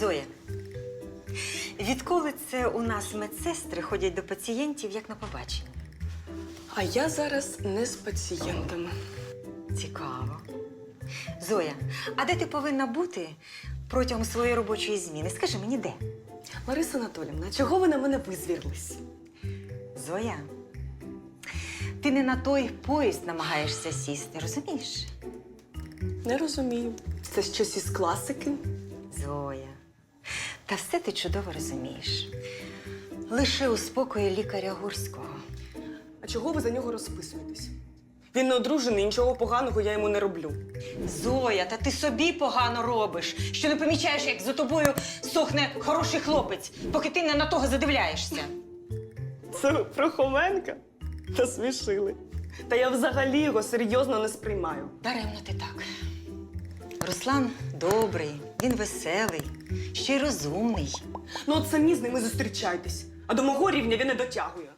Зоя, відколи це у нас медсестри ходять до пацієнтів як на побачення? А я зараз не з пацієнтами. Цікаво. Зоя, а де ти повинна бути протягом своєї робочої зміни? Скажи мені, де? Лариса Анатолівна, чого ви на мене визвірлись? Зоя, ти не на той поїзд намагаєшся сісти, розумієш? Не розумію. Це щось із класики. Зоя, та все ти чудово розумієш. Лише у спокої лікаря Гурського. А чого ви за нього розписуєтесь? Він не одружений, нічого поганого я йому не роблю. Зоя, та ти собі погано робиш, що не помічаєш, як за тобою сохне хороший хлопець, поки ти не на того задивляєшся. Це ви про Хоменка? Насмішили. Та я взагалі його серйозно не сприймаю. Даремно ти так. Руслан добрий, він веселий, ще й розумний. Ну от самі з ними зустрічайтесь, а до мого рівня він не дотягує.